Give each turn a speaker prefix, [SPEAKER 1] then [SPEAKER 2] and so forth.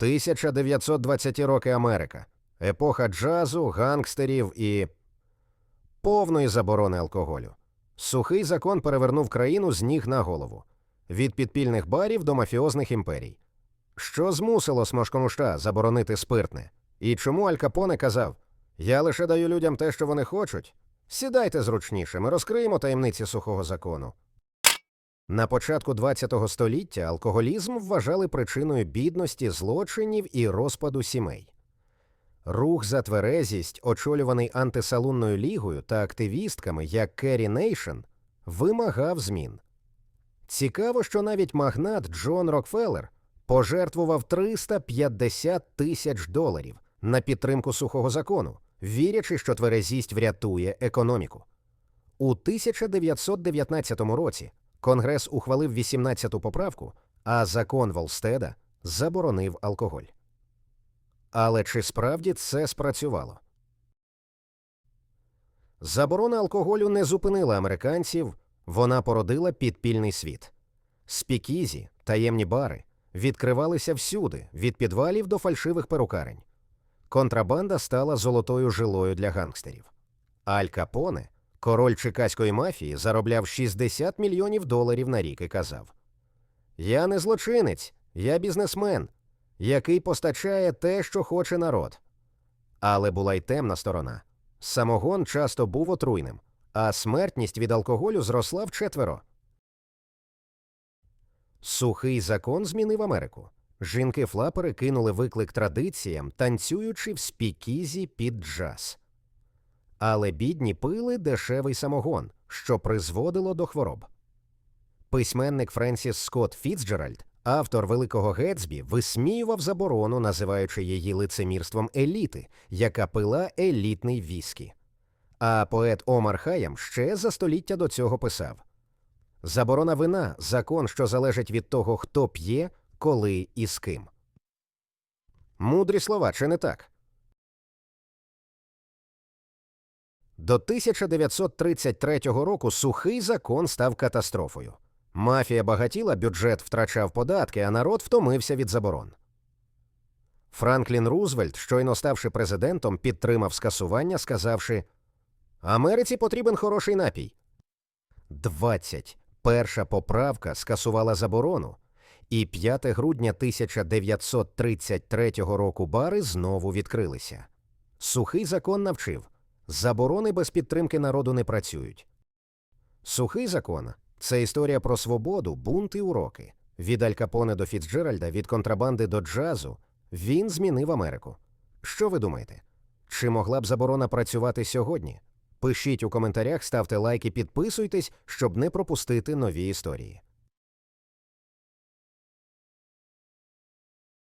[SPEAKER 1] 1920 роки Америка, епоха джазу, гангстерів і повної заборони алкоголю. Сухий закон перевернув країну з ніг на голову від підпільних барів до мафіозних імперій. Що змусило Смошконуша заборонити спиртне? І чому Аль Капоне казав: Я лише даю людям те, що вони хочуть. Сідайте зручніше, ми розкриємо таємниці сухого закону. На початку ХХ століття алкоголізм вважали причиною бідності, злочинів і розпаду сімей. Рух за тверезість, очолюваний антисалунною лігою та активістками, як Керрі Нейшн, вимагав змін. Цікаво, що навіть магнат Джон Рокфеллер пожертвував 350 тисяч доларів на підтримку сухого закону, вірячи, що тверезість врятує економіку. У 1919 році Конгрес ухвалив 18-ту поправку, а закон Волстеда заборонив алкоголь. Але чи справді це спрацювало? Заборона алкоголю не зупинила американців, вона породила підпільний світ. Спікізі, таємні бари відкривалися всюди, від підвалів до фальшивих перукарень. Контрабанда стала золотою жилою для гангстерів. Аль Капоне, король чекаської мафії, заробляв 60 мільйонів доларів на рік і казав: Я не злочинець, я бізнесмен, який постачає те, що хоче народ. Але була й темна сторона. Самогон часто був отруйним, а смертність від алкоголю зросла вчетверо. Сухий закон змінив Америку. Жінки-флапери кинули виклик традиціям, танцюючи в спікізі під джаз. Але бідні пили дешевий самогон, що призводило до хвороб. Письменник Френсіс Скотт Фіцджеральд, автор Великого Гетсбі, висміював заборону, називаючи її лицемірством еліти, яка пила елітний віскі. А поет Омар Хаям ще за століття до цього писав Заборона вина закон, що залежить від того, хто п'є, коли і з ким. Мудрі слова, чи не так? До 1933 року сухий закон став катастрофою. Мафія багатіла, бюджет втрачав податки, а народ втомився від заборон. Франклін Рузвельт, щойно ставши президентом, підтримав скасування, сказавши Америці потрібен хороший напій. 20. Перша поправка скасувала заборону, і 5 грудня 1933 року бари знову відкрилися. Сухий закон навчив заборони без підтримки народу не працюють. Сухий закон це історія про свободу, бунт і уроки. Від Аль Капоне до Фіцджеральда, від контрабанди до джазу він змінив Америку. Що ви думаєте? Чи могла б заборона працювати сьогодні? Пишіть у коментарях, ставте лайки, підписуйтесь, щоб не пропустити нові історії.